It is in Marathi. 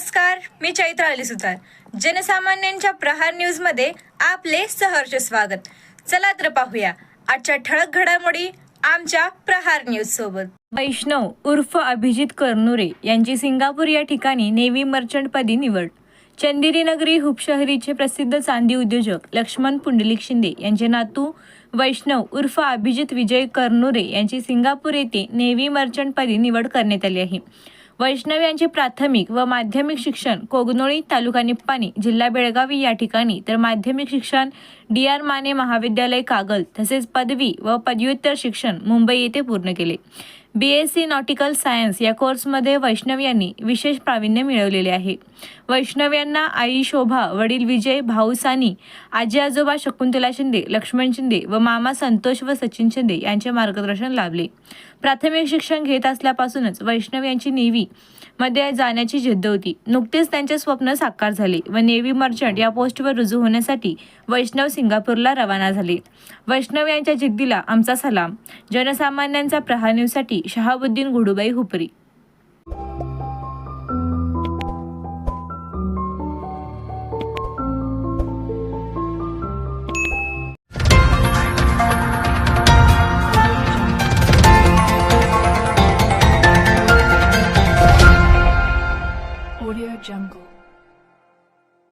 नमस्कार मी चैत्र अली सुतार. जनसामान्यांच्या प्रहार न्यूजमध्ये आपले सहर्ष स्वागत. चला तर पाहूया आजच्या ठळक घडामोडी आमच्या प्रहार न्यूज सोबत. वैष्णव उर्फ अभिजित करनुरे यांची सिंगापूर या ठिकाणी नेव्ही मर्चंट पदी निवड. चंदेरी नगरी हुपशहरीचे प्रसिद्ध चांदी उद्योजक लक्ष्मण पुंडलिक शिंदे यांचे नातू वैष्णव उर्फ अभिजित विजय करनुरे यांची सिंगापूर येथे नेव्ही मर्चंट पदी निवड करण्यात आली आहे. वैष्णव यांचे प्राथमिक व माध्यमिक शिक्षण कोगनोळी तालुका निप्पाणी जिल्हा बेळगावी या ठिकाणी. तर माध्यमिक शिक्षण डी आर माने महाविद्यालय कागल तसेच पदवी व पदव्युत्तर शिक्षण मुंबई येथे पूर्ण केले. B S C nautical science या कोर्समध्ये वैष्णव यांनी विशेष प्रावीण्य मिळवलेले आहे. वैष्णव यांना आई शोभा वडील विजय भाऊ सानी आजी आजोबा शकुंतला शिंदे लक्ष्मण शिंदे व मामा संतोष व सचिन शिंदे यांचे मार्गदर्शन लाभले. प्राथमिक शिक्षण घेत असल्यापासूनच वैष्णव यांची नेवी मध्ये जाण्याची जिद्द होती. नुकतेच त्यांचे स्वप्न साकार झाले व नेव्ही मर्चंट या पोस्टवर रुजू होण्यासाठी वैष्णव सिंगापूरला रवाना झाले. वैष्णव यांच्या जिद्दीला आमचा सलाम. जनसामान्यांचा प्रहार न्यूजसाठी शहाबुद्दीन गुडुबाई हुपरी. Audio Jungle.